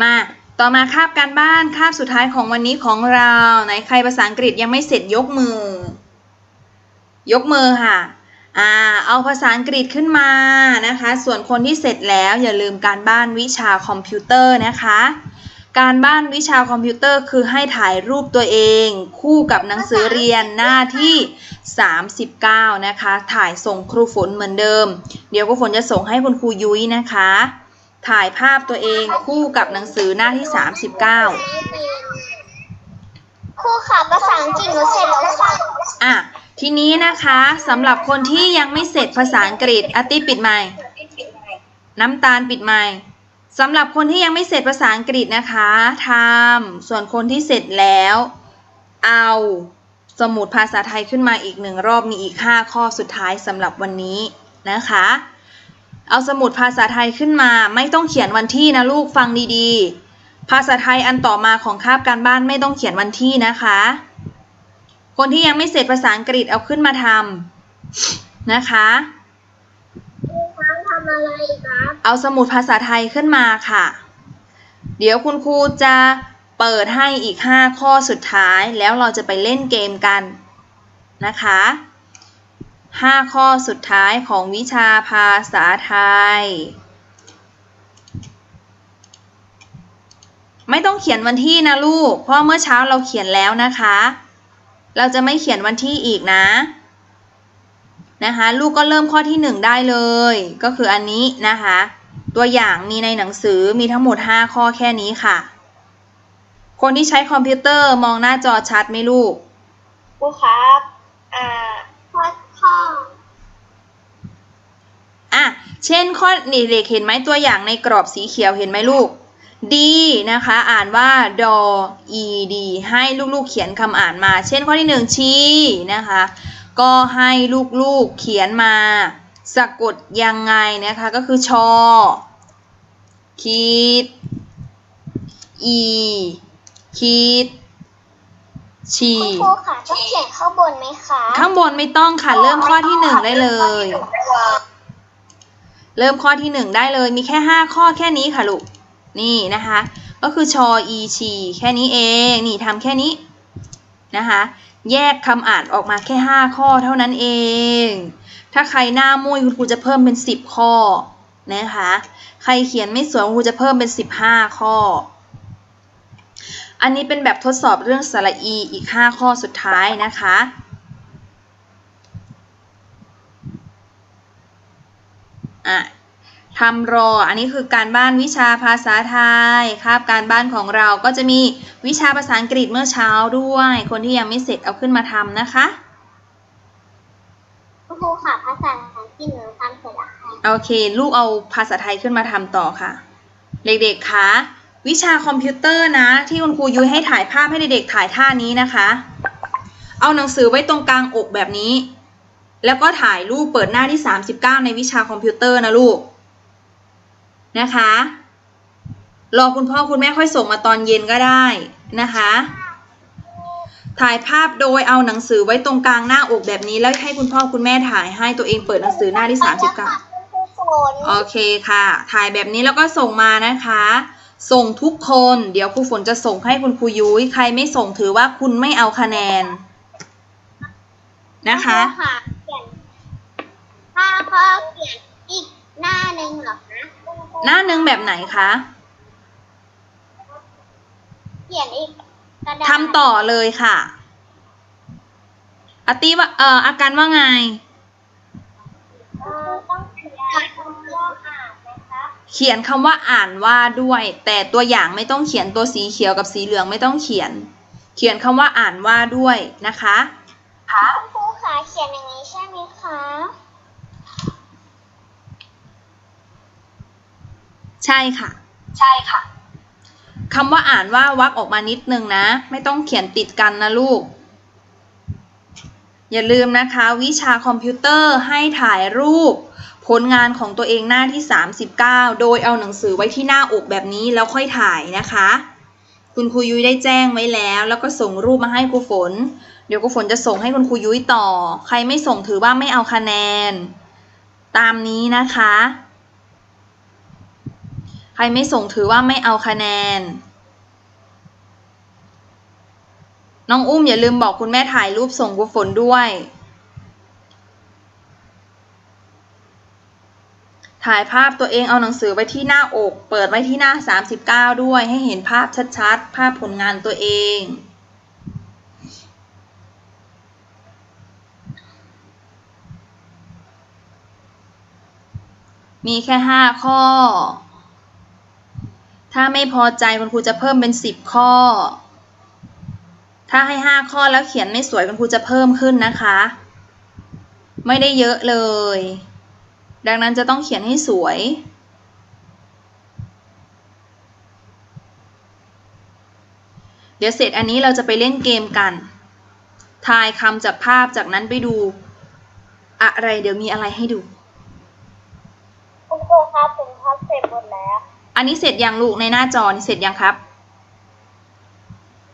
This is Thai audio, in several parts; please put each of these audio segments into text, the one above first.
มาต่อมาคาบการบ้านคาบสุดท้ายของวันนี้ของเราไหนใครภาษาอังกฤษยังไม่เสร็จยกมือ ยกมือค่ะอ่าเอาภาษาอังกฤษขึ้นมานะคะ ส่วนคนที่เสร็จแล้วอย่าลืมการบ้านวิชาคอมพิวเตอร์นะคะ การบ้านวิชาคอมพิวเตอร์คือให้ถ่ายรูปตัวเอง คู่กับหนังสือเรียนหน้าที่ 39 นะคะ ถ่ายส่งครูฝนเหมือนเดิม เดี๋ยวครูฝนจะส่งให้คุณครูยุ้ยนะคะ ถ่ายภาพตัวเองคู่กับหนังสือหน้าที่ 39ครูค่ะภาษาอังกฤษหนูเสร็จแล้วค่ะอะทีนี้นะคะสำหรับคนที่ยังไม่เสร็จภาษาอังกฤษอาร์ตี้ปิดไมค์น้ำตาลปิดไมค์สำหรับคนที่ยังไม่เสร็จภาษาอังกฤษนะคะทำส่วนคนที่เสร็จแล้ว เอาสมุดภาษาไทยขึ้นมาอีกหนึ่งรอบมีอีก 5 ข้อสุดท้ายสำหรับวันนี้นะคะ เอาสมุดภาษาไทยขึ้นมา ไม่ต้องเขียนวันที่นะลูกฟังดีๆ ภาษาไทยอันต่อมาของคาบการบ้านไม่ต้องเขียนวันที่นะคะ คนที่ยังไม่เสร็จภาษาอังกฤษเอาขึ้นมาทำนะคะครูคะทำอะไรครับเอาสมุดภาษาไทยขึ้นมาค่ะ เดี๋ยวคุณครูจะเปิดให้อีก 5 ข้อสุดท้ายแล้วเราจะไปเล่นเกมกันนะคะ 5ข้อสุดท้ายของวิชาภาษาไทย ไม่ต้องเขียนวันที่นะลูก เพราะเมื่อเช้าเราเขียนแล้วนะคะ เราจะไม่เขียนวันที่อีกนะ นะคะ ลูกก็เริ่มข้อที่ 1 ได้เลย ก็คืออันนี้นะคะ ตัวอย่างมีในหนังสือมีทั้งหมด 5 ข้อแค่นี้ค่ะ คนที่ใช้คอมพิวเตอร์มองหน้าจอชัดไหมลูกครูครับ อ่า อะ เช่นข้อนี่เด็กเห็นไหมตัวอย่างในกรอบสีเขียวเห็นไหมลูกดีนะคะ อ่านว่าดอ e d ให้ลูกๆเขียนคำอ่านมา เช่นข้อที่หนึ่งชีนะคะ ก็ให้ลูกๆเขียนมา สะกดยังไงนะคะ ก็คือชอคิดอีคิด ชีคุณครูค่ะต้องเขียนข้างบนไหมคะข้างบนไม่ต้องค่ะ เริ่มข้อที่หนึ่งได้เลย เริ่มข้อที่หนึ่งได้เลย มีแค่ห้าข้อแค่นี้ค่ะลูก นี่นะคะ ก็คือชออีชีแค่นี้เอง นี่ทำแค่นี้นะคะ แยกคำอ่านออกมาแค่ห้าข้อเท่านั้นเอง ถ้าใครหน้ามุ้ยคุณครูจะเพิ่มเป็นสิบข้อนะคะ ใครเขียนไม่สวยคุณครูจะเพิ่มเป็นสิบห้าข้อ อันนี้เป็นแบบทดสอบเรื่องสระอีอีก 5 ข้อสุดท้ายนะคะอะทำรอ อันนี้คือการบ้านวิชาภาษาไทยครับการบ้านของเราก็จะมีวิชาภาษาอังกฤษเมื่อเช้าด้วย คนที่ยังไม่เสร็จเอาขึ้นมาทำนะคะคุณครูค่ะภาษาอังกฤษหนูทำเสร็จแล้วค่ะโอเค ลูกเอาภาษาไทยขึ้นมาทำต่อค่ะ เด็กๆคะ วิชาคอมพิวเตอร์นะ ที่คุณครูยุ้ยให้ถ่ายภาพให้เด็กๆถ่ายท่านี้นะคะ เอาหนังสือไว้ตรงกลางอกแบบนี้ แล้วก็ถ่ายรูปเปิดหน้าที่ 39 ในวิชาคอมพิวเตอร์นะลูกนะคะรอคุณพ่อคุณแม่ค่อยส่งมาตอนเย็นก็ได้นะคะ ถ่ายภาพโดยเอาหนังสือไว้ตรงกลางหน้าอกแบบนี้ แล้วให้คุณพ่อคุณแม่ถ่ายให้ตัวเองเปิดหนังสือหน้าที่ 39คุณครูฝนโอเคค่ะ ถ่ายแบบนี้แล้วก็ส่งมานะคะ ส่งทุกคน เดี๋ยวครูฝนจะส่งให้คุณครูยุ้ย ใครไม่ส่งถือว่าคุณไม่เอาคะแนน นะคะณรูค่ะเขียนถ้าพ่อเขียนอีกหน้าหนึ่งเหรอคะหน้าหนึ่งแบบไหนคะ เขียนอีกกระดาษทำต่อเลยค่ะอาติว่าเอ่ออาการว่าไง เออต้องเขียนคำว่าอ่านนะคะ เขียนคำว่าอ่านว่าด้วย แต่ตัวอย่างไม่ต้องเขียนตัวสีเขียวกับสีเหลืองไม่ต้องเขียน เขียนคำว่าอ่านว่าด้วยนะคะคุณครูค่ะเขียนอย่างนี้ใช่ไหมคะใช่ค่ะ ใช่ค่ะคำว่าอ่านว่าวักออกมานิดนึงนะ ไม่ต้องเขียนติดกันนะลูก อย่าลืมนะคะ วิชาคอมพิวเตอร์ให้ถ่ายรูป ผลงานของตัวเองหน้าที่ 39 โดยเอาหนังสือไว้ที่หน้าอกแบบนี้แล้วค่อยถ่ายนะคะ คุณครูยุ้ยได้แจ้งไว้แล้ว แล้วก็ส่งรูปมาให้ครูฝน เดี๋ยวครูฝนจะส่งให้คุณครูยุ้ยต่อ ใครไม่ส่งถือว่าไม่เอาคะแนน ตามนี้นะคะ ใครไม่ส่งถือว่าไม่เอาคะแนน น้องอุ้มอย่าลืมบอกคุณแม่ถ่ายรูปส่งกุฝนด้วย ถ่ายภาพตัวเองเอาหนังสือไว้ที่หน้าอก เปิดไว้ที่หน้า 39 ด้วย ให้เห็นภาพชัดๆ ภาพผลงานตัวเอง มีแค่ 5 ข้อ ถ้าไม่พอใจคุณครูจะเพิ่มเป็น 10 ข้อ ถ้าให้ 5 ข้อแล้วเขียนไม่สวยคุณครูจะเพิ่มขึ้นนะคะ ไม่ได้เยอะเลย ดังนั้นจะต้องเขียนให้สวย เดี๋ยวเสร็จอันนี้เราจะไปเล่นเกมกัน ทายคำจากภาพจากนั้นไปดู อะไรเดี๋ยวมีอะไรให้ดู คุณครูครับผมทำเสร็จหมดแล้ว อันนี้เสร็จยังลูกในหน้าจอนี่เสร็จยังครับ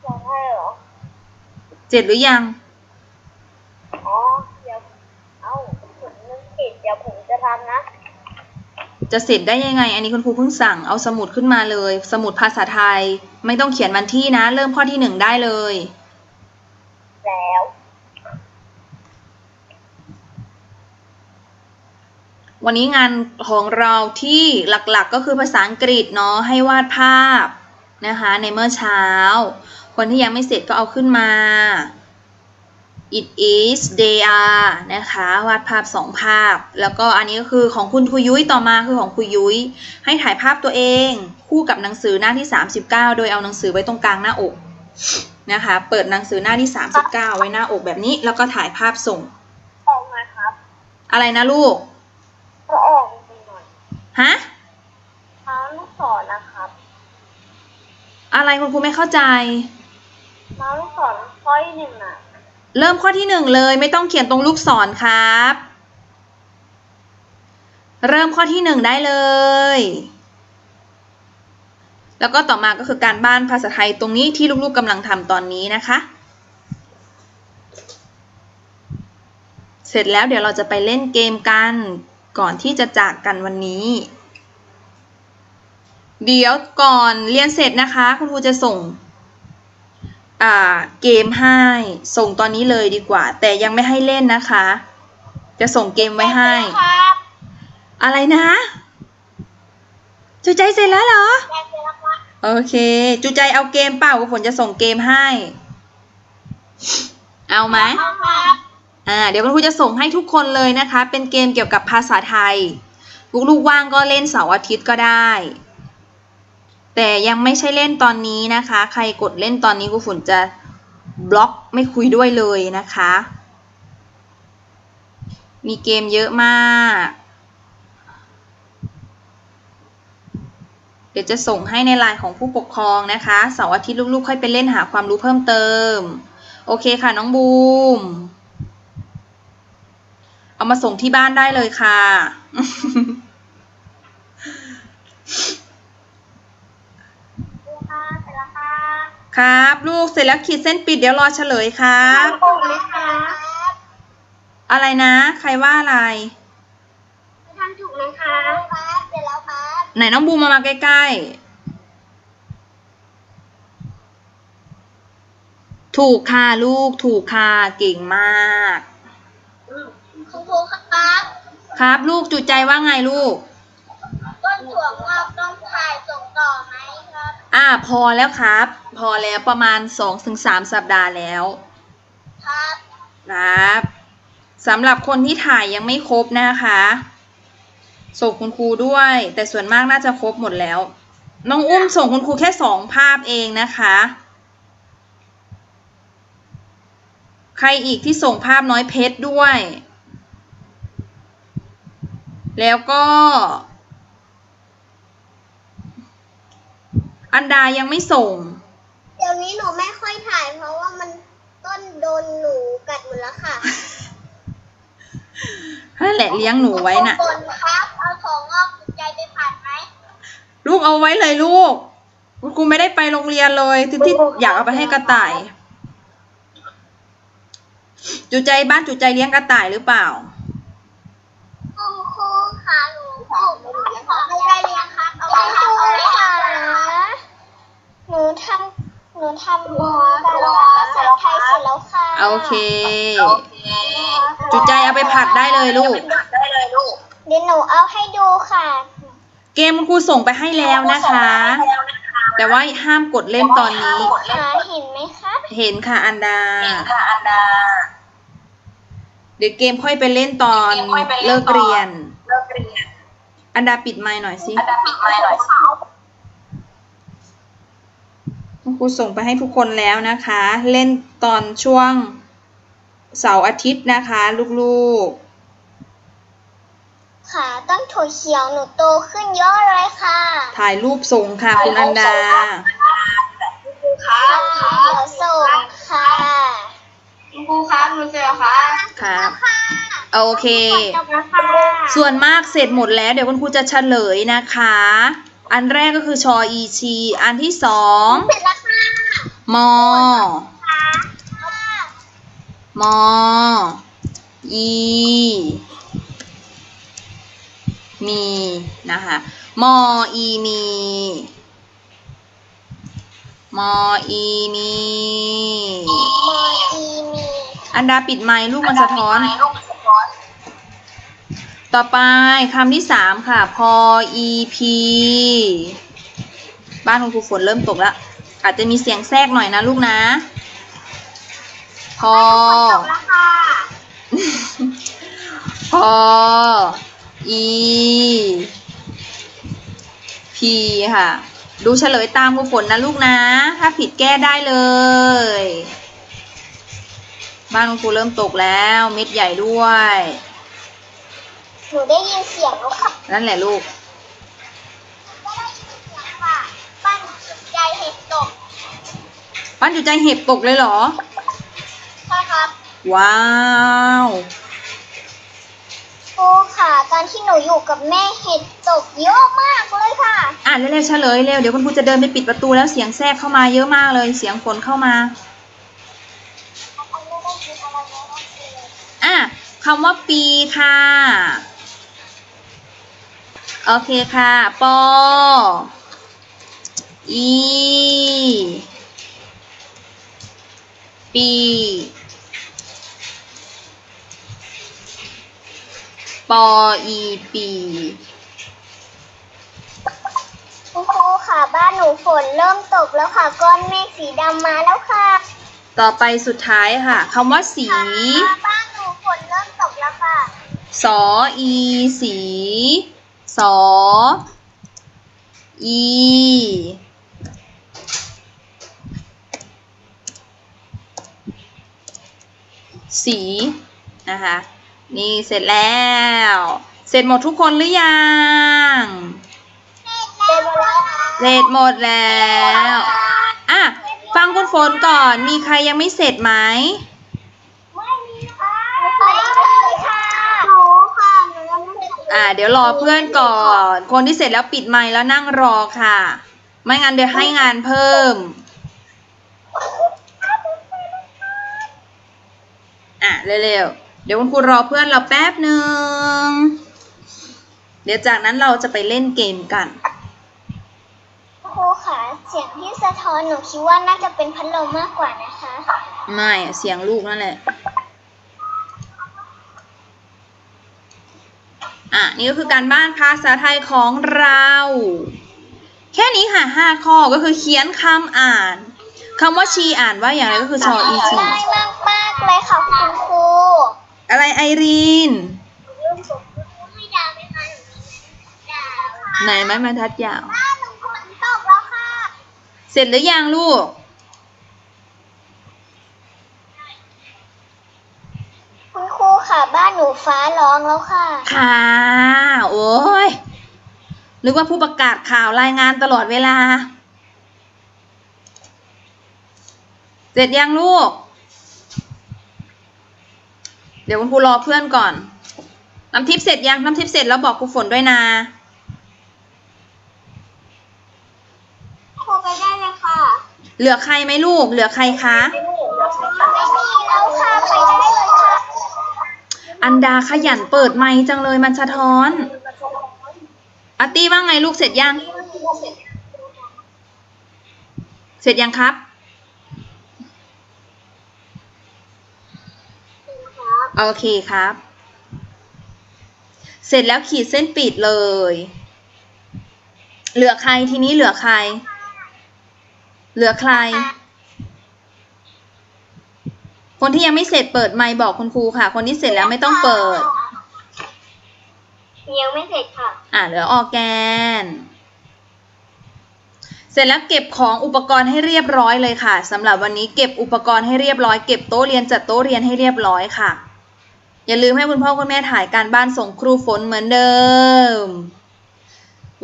ยังให้เหรอ เสร็จหรือยัง อ๋อ เดี๋ยว เอ้าผมนึกผิดเดี๋ยว ผมจะทำนะ จะเสร็จได้ยังไง อันนี้คุณครูเพิ่งสั่งเอาสมุดขึ้นมาเลย สมุดภาษาไทย ไม่ต้องเขียนวันที่นะ เริ่มข้อที่หนึ่งได้เลย แล้ว วันนี้งานของเราที่หลักๆก็คือภาษาอังกฤษเนาะให้วาดภาพนะคะ ในเมื่อเช้า คนที่ยังไม่เสร็จก็เอาขึ้นมา it is they are นะคะ วาดภาพสองภาพ แล้วก็อันนี้ก็คือของคุณครูยุ้ยต่อมาคือของครูยุ้ยให้ถ่ายภาพตัวเอง คู่กับหนังสือหน้าที่ 39 โดยเอาหนังสือไว้ตรงกลางหน้าอกนะคะ เปิดหนังสือหน้าที่ 39 ไว้หน้าอกแบบนี้ แล้วก็ถ่ายภาพส่งออกมาครับ อะไรนะลูกก็ออกจริงๆหน่อยฮะเท้าลูกศรนะครับ อะไรคุณครูไม่เข้าใจเท้าลูกศรข้อที่หนึ่งอะ เริ่มข้อที่หนึ่งเลยไม่ต้องเขียนตรงลูกศรครับ เริ่มข้อที่หนึ่งได้เลย แล้วก็ต่อมาก็คือการบ้านภาษาไทยตรงนี้ที่ลูกๆกำลังทำตอนนี้นะคะ เสร็จแล้วเดี๋ยวเราจะไปเล่นเกมกันก่อนที่จะจากกันวันนี้ เดี๋ยวก่อนเรียนเสร็จนะคะ คุณครูจะส่ง เกมให้ส่งตอนนี้เลยดีกว่า แต่ยังไม่ให้เล่นนะคะ จะส่งเกมไว้ให้ครับอะไรนะจูใจเสร็จแล้วเหรอแยกเลยนะครับโอเคจูใจเอาเกมเปล่าฝนจะส่งเกมให้ เอาไหมเอาครับอ่าเดี๋ยวคุณครูจะส่งให้ทุกคนเลยนะคะ เป็นเกมเกี่ยวกับภาษาไทย ลูกๆว่างก็เล่นเสาร์อาทิตย์ก็ได้ แต่ยังไม่ใช่เล่นตอนนี้นะคะ ใครกดเล่นตอนนี้ครูฝุ่นจะบล็อกไม่คุยด้วยเลยนะคะ มีเกมเยอะมาก เดี๋ยวจะส่งให้ในไลน์ของผู้ปกครองนะคะเสาร์อาทิตย์ลูกๆ ค่อยไปเล่นหาความรู้เพิ่มเติม โอเคค่ะน้องบูม เอามาส่งที่บ้านได้เลยค่ะ ดูครับเสร็จแล้วครับ ครับ ลูกเสร็จแล้วขีดเส้นปิดเดี๋ยวรอเฉลยครับทำถูกไหมครับอะไรนะ ใครว่าอะไร ทำถูกไหมครับครับเสร็จแล้วครับไหนน้องบูมมามาใกล้ๆ ถูกค่ะลูกถูกค่ะเก่งมาก คุณครูครับ ครับ ลูกจุใจว่าไงลูก ต้นถั่วงอกต้องถ่ายส่งต่อไหมครับ อ่าพอแล้วครับ พอแล้วประมาณ2-3ถึงสัปดาห์แล้ว ครับครับสำหรับคนที่ถ่ายยังไม่ครบนะคะส่งคุณครูด้วย แต่ส่วนมากน่าจะครบหมดแล้ว น้องอุ้มส่งคุณครูแค่สองภาพเองนะคะ ใครอีกที่ส่งภาพน้อยเพชรด้วย แล้วก็ อันดายังไม่ส่งเดี๋ยวนี้หนูไม่ค่อยถ่าย เพราะว่ามันต้นโดนหนูกัดหมดแล้วค่ะนั่นแหละเลี้ยงหนูไว้น่ะคนครับเอาถั่วงอกถูกใจไปผัดไหมลูกเอาไว้เลยลูกคุณครูไม่ได้ไปโรงเรียนเลยที่ที่อยากเอาไปให้กระต่าย จุใจบ้านจุใจเลี้ยงกระต่ายหรือเปล่า คุณครูค่ะหนูผมผมไม่ได้เรียนครับเอาไปทำอะไรนูทำ การบ้านภาษาไทยเสร็จแล้วค่ะโอเค จุดใจเอาไปผัดได้เลยลูก เดี๋ยวหนูเอาให้ดูค่ะ เกมคุณครูส่งไปให้แล้วนะคะ แต่ว่าห้ามกดเล่นตอนนี้ ค่ะเห็นไหมคะ เห็นค่ะอันดา เดี๋ยวเกมค่อยไปเล่นตอนเลิกเรียน อันดาปิดไมค์หน่อยสิคุณ ครูส่งไปให้ทุกคนแล้วนะคะ เล่นตอนช่วงเสาร์อาทิตย์นะคะ ลูกค่ะ ต้นถั่วเขียวหนูโตขึ้นเยอะเลยค่ะๆถ่ายรูปส่งค่ะคุณอันดา ค่ะเดี๋ยวส่งค่ะคุณครูครับหนูเสร็จแล้วครับครับโอเค จบแล้วค่ะส่วนมากเสร็จหมดแล้วเดี๋ยวคุณครูจะเฉลยนะคะ อันแรกก็คือชออีชี อันที่สอง เสร็จแล้วค่ะ มอ มอ อี มี นะคะมออีมีมอ อี มี มอ อี มี อันดาปิดไมค์ลูกมันสะท้อน ต่อไปคำที่สามค่ะ พอ อี พี บ้านคุณครูฝนเริ่มตกแล้ว อาจจะมีเสียงแทรกหน่อยนะลูกนะ พอจบแล้วค่ะพอ อี พีค่ะ ดูเฉลยตามครูฝนนะลูกนะ ถ้าผิดแก้ได้เลย บ้านคุณครูเริ่มตกแล้วเม็ดใหญ่ด้วย หนูได้ยินเสียงแล้วค่ะ นั่นแหละลูกก็ได้ยินเสียงค่ะบ้าน ใจเห็ดตกบ้านอยู่ใจเห็บตกเลยเหรอ ใช่ครับว้าว ครูค่ะตอนที่หนูอยู่กับแม่เห็ดตกเยอะมากเลยค่ะ อะเร็วๆเฉลยเร็วเดี๋ยวคุณครูจะเดินไปปิดประตูแล้วเสียงแทรกเข้ามาเยอะมากเลย เสียงฝนเข้ามา อะคำว่าปีค่ะ โอเคค่ะ ปอ อีปีปออีปีคุณครูค่ะบ้านหนูฝนเริ่มตกแล้วค่ะก้อนเมฆสีดำมาแล้วค่ะ ต่อไปสุดท้ายค่ะคำว่าสี ค่ะบ้านหนูฝนเริ่มตกแล้วค่ะ สออีสี สอ อี สีนะคะ นี่เสร็จแล้ว เสร็จหมดทุกคนหรือยังเสร็จหมดแล้วอะฟังคุณฝนก่อนมีใครยังไม่เสร็จไหมไม่มีค่ะไม่มีค่ะหนูค่ะหนูยังไม่ได้อ่าเดี๋ยวรอเพื่อนก่อน คนที่เสร็จแล้วปิดไมค์แล้วนั่งรอค่ะ ไม่งั้นเดี๋ยวให้งานเพิ่ม อะเร็วๆ เดี๋ยวคุณครูรอเพื่อนเราแป๊บหนึ่ง เดี๋ยวจากนั้นเราจะไปเล่นเกมกัน ครูค่ะเสียงที่สะท้อนหนูคิดว่าน่าจะเป็นพัดลมมากกว่านะคะ ไม่อะเสียงลูกนั่นแหละ อะ นี่ก็คือการบ้านภาษาไทยของเรา แค่นี้ค่ะห้าข้อก็คือเขียนคำอ่านคำว่าชีอ่านว่าอย่างไรก็คือชออีชี ง่ายมากมากๆเลยค่ะคุณครูอะไรไอรีนยืมผมให้ดาวไหมคะหนูมีดาวไหนไม้บรรทัดยาว บ้านหนูฝนตกแล้วค่ะ เสร็จหรือยังลูก คุณครูค่ะ บ้านหนูฟ้าร้องแล้วค่ะ ค่ะ โอ้ยนึกว่าผู้ประกาศข่าวรายงานตลอดเวลา เสร็จยังลูก เดี๋ยวคุณครูรอเพื่อนก่อน น้ำทิพย์เสร็จยัง น้ำทิพย์เสร็จแล้วบอกครูฝนด้วยนะครูไปได้เลยค่ะ เหลือใครไหมลูก เหลือใครคะ ไม่มีแล้วค่ะไปได้เลยค่ะ อันดาขยันเปิดไมค์จังเลยมันสะท้อนอาร์ตี้ว่าไงลูกเสร็จยัง เสร็จยังครับ โอเคครับ เสร็จแล้วขีดเส้นปิดเลย เหลือใครทีนี้เหลือใคร เหลือใคร คนที่ยังไม่เสร็จเปิดไมค์บอกคุณครูค่ะ คนที่เสร็จแล้วไม่ต้องเปิด ยังไม่เสร็จค่ะ อ่าเหลือออร์แกน เสร็จแล้วเก็บของอุปกรณ์ให้เรียบร้อยเลยค่ะสำหรับวันนี้เก็บอุปกรณ์ให้เรียบร้อยเก็บโต๊ะเรียนจัดโต๊ะเรียนให้เรียบร้อยค่ะ อย่าลืมให้คุณพ่อคุณแม่ถ่ายการบ้านส่งครูฝนเหมือนเดิม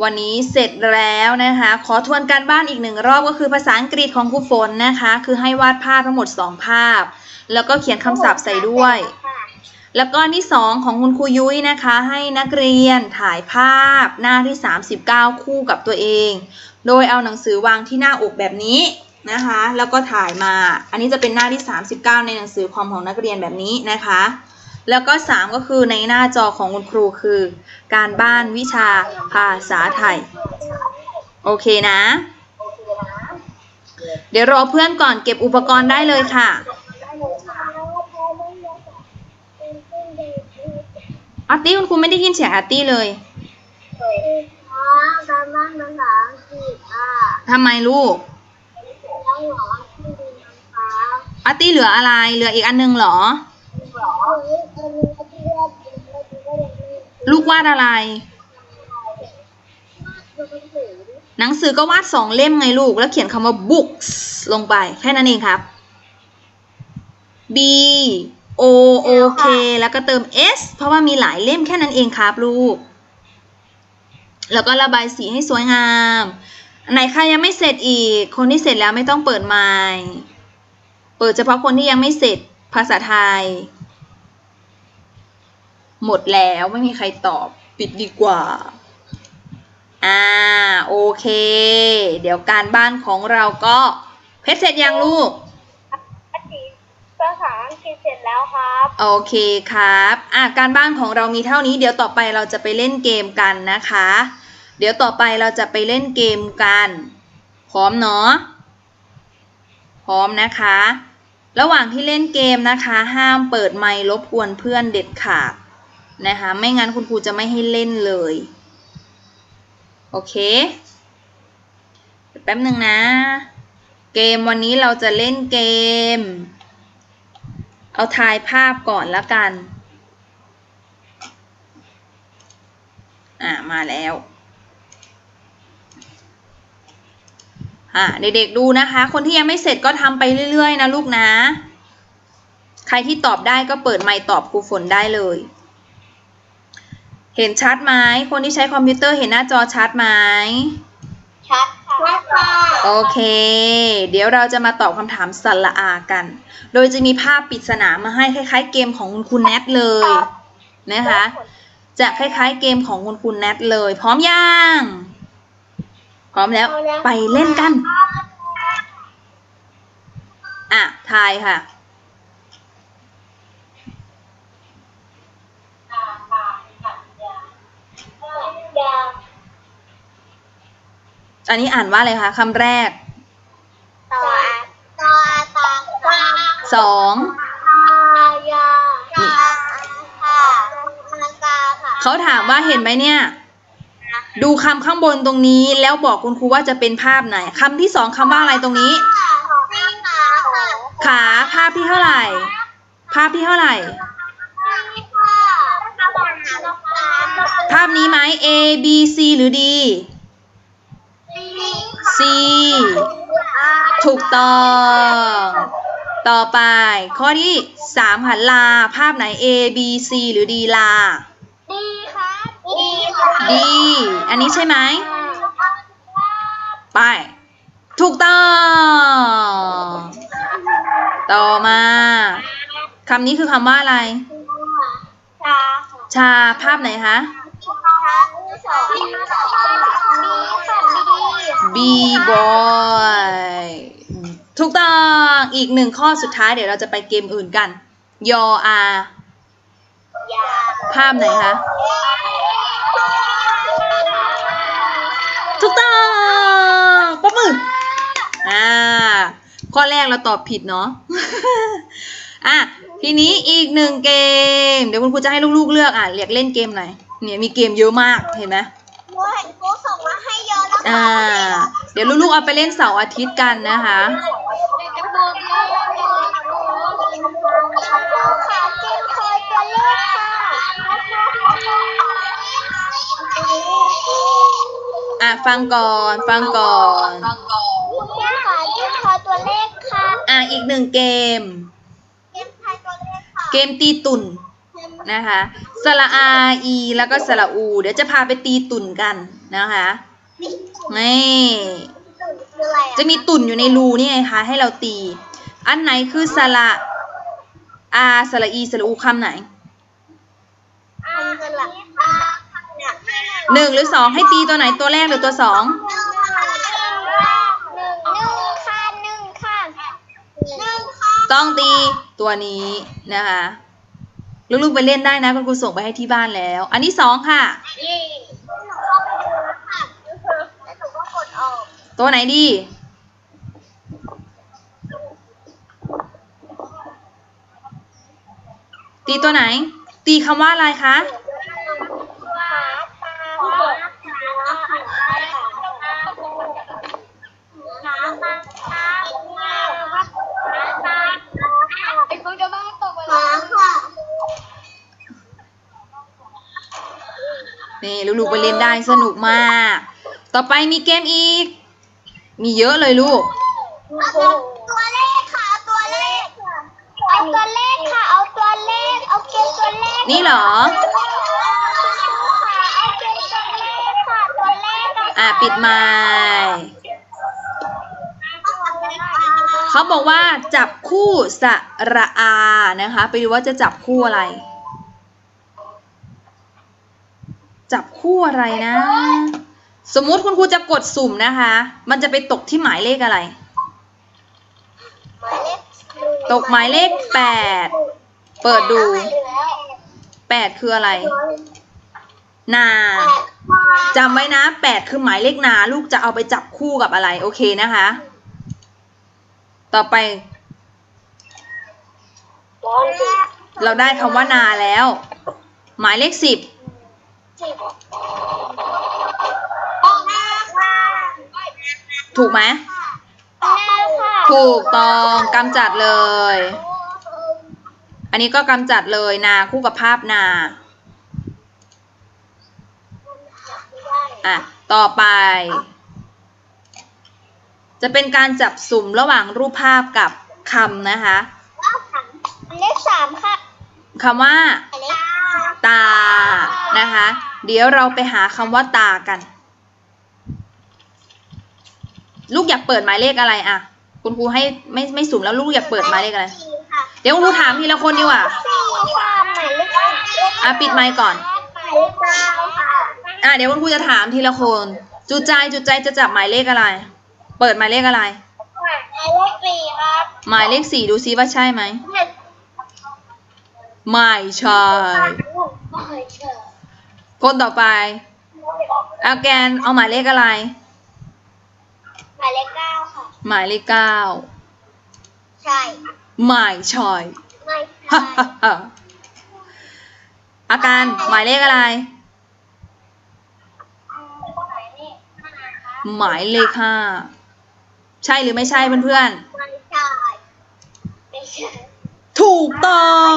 วันนี้เสร็จแล้วนะคะ ขอทวนการบ้านอีกหนึ่งรอบก็คือภาษาอังกฤษของครูฝนนะคะ คือให้วาดภาพทั้งหมด 2 ภาพ แล้วก็เขียนคำศัพท์ใส่ด้วย แล้วก็อันที่ 2 ของคุณครูยุ้ยนะคะ ให้นักเรียนถ่ายภาพหน้าที่ 39 คู่กับตัวเอง โดยเอาหนังสือวางที่หน้าอกแบบนี้นะคะ แล้วก็ถ่ายมา อันนี้จะเป็นหน้าที่ 39 ในหนังสือคอมของนักเรียนแบบนี้นะคะ แล้วก็ 3 ก็คือในหน้าจอของคุณครูคือ การบ้านวิชาภาษาไทย โอเคนะ เดี๋ยวรอเพื่อนก่อนเก็บอุปกรณ์ได้เลยค่ะ อาร์ตี้คุณครูไม่ได้ยินเสียงอาร์ตี้เลยการบ้านภาษาอังกฤษอะทำไมลูกอาร์ตี้เหลืออะไร เหลืออีกอันนึงเหรอเฮ้ยอันนี้ที่แรกเป็นเรื่องที่ก็ยังไม่ ลูกวาดอะไร หนังสือก็วาดสองเล่มไงลูก แล้วเขียนคำว่า books ลงไป แค่นั้นเองครับ b o o k แล้วก็เติม s เพราะว่ามีหลายเล่มแค่นั้นเองครับลูก แล้วก็ระบายสีให้สวยงามไหนใครยังไม่เสร็จอีก คนที่เสร็จแล้วไม่ต้องเปิดไมค์เปิดเฉพาะคนที่ยังไม่เสร็จภาษาไทย หมดแล้วไม่มีใครตอบ ปิดดีกว่า อ่า โอเค เดี๋ยวการบ้านของเราก็ เพชรเสร็จยังลูกภาษาอังกฤษเสร็จแล้วครับ โอเคครับ อะการบ้านของเรามีเท่านี้ เดี๋ยวต่อไปเราจะไปเล่นเกมกันนะคะ เดี๋ยวต่อไปเราจะไปเล่นเกมกัน พร้อมเนาะ พร้อมนะคะ ระหว่างที่เล่นเกมนะคะ ห้ามเปิดไมค์รบกวนเพื่อนเด็ดขาด นะคะไม่งั้นคุณครูจะไม่ให้เล่นเลย โอเค แป๊บหนึ่งนะ เกมวันนี้เราจะเล่นเกม เอาถ่ายภาพก่อนละกัน อ่ามาแล้วอ่าเด็กๆดูนะคะ คนที่ยังไม่เสร็จก็ทำไปเรื่อยๆนะลูกนะ ใครที่ตอบได้ก็เปิดไมค์ตอบครูฝนได้เลย เห็นชัดไหมคนที่ใช้คอมพิวเตอร์เห็นหน้าจอชัดไหมชัดค่ะโอเค เดี๋ยวเราจะมาตอบคำถามสละอากัน โดยจะมีภาพปริศนามาให้คล้ายๆ เกมของคุณคุณแนทเลยนะคะจะคล้ายๆ เกมของคุณคุณแนทเลย พร้อมยังพร้อมแล้วไปเล่นกัน อะทายค่ะ ยา อันนี้อ่านว่าอะไรคะคำแรก ต่อต่อตาตาสองยาตาค่ะตาค่ะเขาถามว่าเห็นไหมเนี่ย ดูคำข้างบนตรงนี้แล้วบอกคุณครูว่าจะเป็นภาพไหนคำที่สองคำว่าอะไรตรงนี้นี่ขาค่ะขาภาพที่เท่าไหร่ ภาพที่เท่าไหร่นี่ค่ะภาพนี้ไหม A B C หรือ D C ถูกต้อง ต่อไป ข้อที่สามค่ะลา ภาพไหน A B C หรือ D ลา ดีครับดีค่ะ D อันนี้ใช่ไหม ไป ถูกต้อง ต่อมา คำนี้คือคำว่าอะไร ชาชาภาพไหนคะสองดีค่ะดี B boy ถูกต้องอีกหนึ่งข้อสุดท้ายเดี๋ยวเราจะไปเกมอื่นกัน ยออาภาพไหนคะ ถูกต้องปมืออ่า ข้อแรกเราตอบผิดเนาะอะทีนี้อีกหนึ่งเกม เดี๋ยวคุณครูจะให้ลูกๆเลือกอะเรียกเล่นเกมไหนเนี่ยมีเกมเยอะมากเห็นไหม นูเห็นครูส่งมาให้เยอะแล้วอ่า เดี๋ยวลูกๆเอาไปเล่นเสาร์อาทิตย์กันนะคะค่ะเกมคอยตัวเลขค่ะอะฟังก่อนฟังก่อนเนี่ยค่ะเกมคอยตัวเลขค่ะอะอีกหนึ่งเกม เกมคอยตัวเลขค่ะเกมตีตุ่นนะคะ สระอาอีแล้วก็สระอู เดี๋ยวจะพาไปตีตุ่นกันนะคะนี่คืออะไรอะจะมีตุ่นอยู่ในรูนี่ไงคะให้เราตี อันไหนคือสระอาสระอีสระอูคำไหนทำกันหลักอ่าเนี่ยหนึ่งหรือสองให้ตีตัวไหนตัวแรกหรือตัวสองหนึ่งค่ะหนึ่งค่ะหนึ่งค่ะต้องตีตัวนี้นะคะ ลูกๆไปเล่นได้นะคุณครูส่งไปให้ที่บ้านแล้ว อันที่สองค่ะหนูเข้าไปดูแล้วค่ะแล้วหนูก็กดออกตัวไหนดี ตีตัวไหน ตีคำว่าอะไรคะ ไอ้คุณจะบ้าตกไป หมาค่ะ นี่ลูกๆไปเล่นได้สนุกมาก ต่อไปมีเกมอีก มีเยอะเลยลูก เอาตัวเลขค่ะ เอาตัวเลข เอาตัวเลขค่ะ เอาตัวเลข เอาเกมตัวเลขนี่เหรอ เอาเกมตัวเลขค่ะ ตัวเลขอะปิดไมค์เขาบอกว่าจับคู่สระอานะคะ ไปดูว่าจะจับคู่อะไร จับคู่อะไรนะ สมมุติคุณครูจะกดสุ่มนะคะ มันจะไปตกที่หมายเลขอะไรหมายเลขตกหมายเลขแปด เปิดดูแปดคืออะไร นาจำไว้นะแปดคือหมายเลขนา ลูกจะเอาไปจับคู่กับอะไร โอเคนะคะ ต่อไป เราได้คำว่านาแล้ว หมายเลขสิบ สิบออกมาค่ะถูกไหมออกมาค่ะถูกต้องกำจัดเลย อันนี้ก็กำจัดเลยนาคู่กับภาพนา อะ ต่อไป จะเป็นการจับสุ่มระหว่างรูปภาพกับคำนะคะ เลขสามค่ะ คำว่าเลขตา นะคะ เดี๋ยวเราไปหาคำว่าตากัน ลูกอยากเปิดหมายเลขอะไรอะ คุณครูให้ไม่ไม่สุ่มแล้วลูกอยากเปิดหมายเลขอะไรสี่ค่ะเดี๋ยวคุณครูถามทีละคนดีกว่าสี่ค่ะหมายเลขสี่อะปิดไมค์ก่อนหมายเลขเก้าค่ะอะเดี๋ยวคุณครูจะถามทีละคน จุใจจุใจจะจับหมายเลขอะไร เปิดหมายเลขอะไร หมายเลขสี่ครับ หมายเลขสี่ดูซิว่าใช่ไหม ไม่ใช่ไม่ใช่คนต่อไปเอาแกนเอาหมายเลขอะไร หมายเลขเก้าค่ะ หมายเลขเก้าใช่ไม่ใช่ไม่ฮ่าใช่ฮ่าฮ่าอาการหมายเลขอะไร หมายเลขห้าใช่หรือไม่ใช่เพื่อนไม่ใช่ไม่ใช่ๆ ถูกต้อง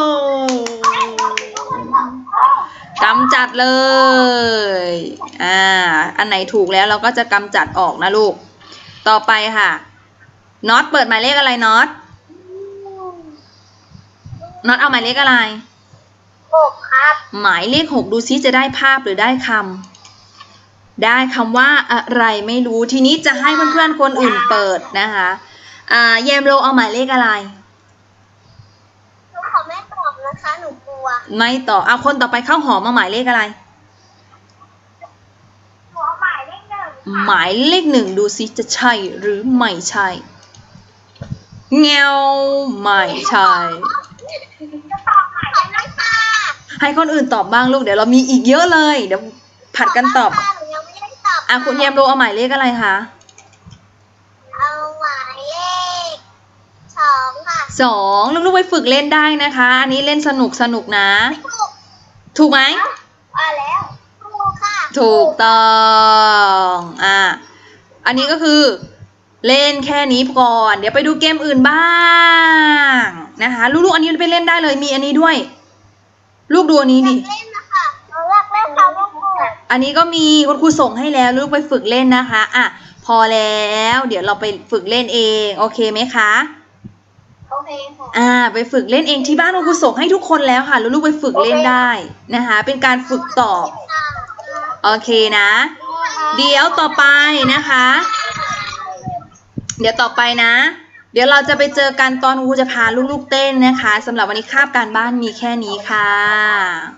กำจัดเลย อ่า อันไหนถูกแล้วเราก็จะกำจัดออกนะลูก ต่อไปค่ะ น็อตเปิดหมายเลขอะไรน็อต น็อตเอาหมายเลขอะไรหกครับ หมายเลขหกดูซิจะได้ภาพหรือได้คำ ได้คำว่าอะไรไม่รู้ ทีนี้จะให้เพื่อนๆคนอื่นเปิดนะคะ อ่า เยมโลเอาหมายเลขอะไร หนูขอไม่ตอบนะคะ หนูกลัว ไม่ต่อเอาคนต่อไปเข้าหอมมาหมายเลขอะไรขอหมายเลขหนึ่งหมายเลขหนึ่งดูซิจะใช่หรือไม่ใช่เงวไม่ใช่ จะตอบหมายเลขหนึ่งค่ะให้คนอื่นตอบบ้างลูกเดี๋ยวเรามีอีกเยอะเลย เดี๋ยวผัดกันตอบหนูยังไม่ได้ตอบอะคุณเยมโลเอาหมายเลขอะไรคะ เอาหมายเลข สองค่ะสองลูกๆไปฝึกเล่นได้นะคะ อันนี้เล่นสนุกสนุกนะ ถูกไหมอ่าแล้วถูกค่ะถูกต้องอะอันนี้ก็คือ เล่นแค่นี้ก่อน เดี๋ยวไปดูเกมอื่นบ้างนะคะลูกๆอันนี้ไปเล่นได้เลยมีอันนี้ด้วย ลูกดูอันนี้ดิเล่นนะคะหนูอยากเล่นค่ะคุณครูอันนี้ก็มีคุณครูส่งให้แล้วลูกไปฝึกเล่นนะคะอะพอแล้ว เดี๋ยวเราไปฝึกเล่นเอง โอเคไหมคะ โอเคค่ะอ่า ไปฝึกเล่นเองที่บ้านคุณครูส่งให้ทุกคนแล้วค่ะลูกไปฝึกเล่นได้นะคะ เป็นการฝึกตอบโอเคนะ เดี๋ยวต่อไปนะคะ เดี๋ยวต่อไปนะ เดี๋ยวเราจะไปเจอกันตอนครูจะพาลูกๆเต้นนะคะสำหรับวันนี้คาบการบ้านมีแค่นี้ค่ะ